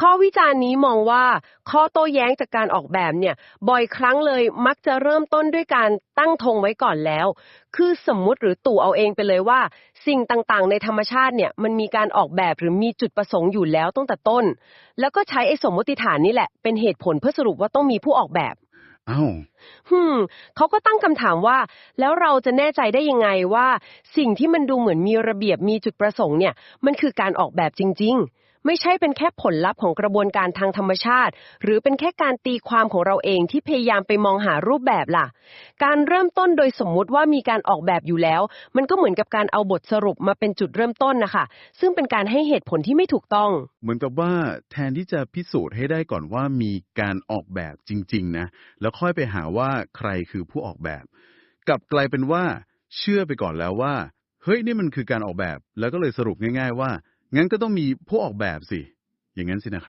ข้อวิจารณ์นี้มองว่าข้อโต้แย้งจากการออกแบบเนี่ย บ่อยครั้งเลยมักจะเริ่มต้นด้วยการตั้งธงไว้ก่อนแล้ว คือสมมุติหรือตู่เอาเองไปเลยว่า สิ่งต่างๆ ในธรรมชาติเนี่ย มันมีการออกแบบหรือมีจุดประสงค์อยู่แล้วตั้งแต่ต้น แล้วก็ใช้ไอ้สมมติฐานนี่แหละ เป็นเหตุผลเพื่อสรุปว่าต้องมีผู้ออกแบบอ้าวฮึมเขาก็ตั้งคำถามว่า แล้วเราจะแน่ใจได้ยังไงว่า สิ่งที่มันดูเหมือนมีระเบียบมีจุดประสงค์เนี่ย มันคือการออกแบบจริง ๆ ไม่ใช่เป็นแค่ผลลัพธ์ของกระบวนการทางธรรมชาติ หรือเป็นแค่การตีความของเราเองที่พยายามไปมองหารูปแบบล่ะ การเริ่มต้นโดยสมมุติว่ามีการออกแบบอยู่แล้ว มันก็เหมือนกับการเอาบทสรุปมาเป็นจุดเริ่มต้นนะคะ ซึ่งเป็นการให้เหตุผลที่ไม่ถูกต้อง เหมือนกับว่าแทนที่จะพิสูจน์ให้ได้ก่อนว่ามีการออกแบบจริง ๆ นะ แล้วค่อยไปหาว่าใครคือผู้ออกแบบ กลับกลายเป็นว่า เชื่อไปก่อนแล้วว่า เฮ้ยนี่มันคือการออกแบบ แล้วก็เลยสรุปง่าย ๆ ว่า งั้นก็ต้องมีผู้ออกแบบสิ อย่างนั้นสินะครับ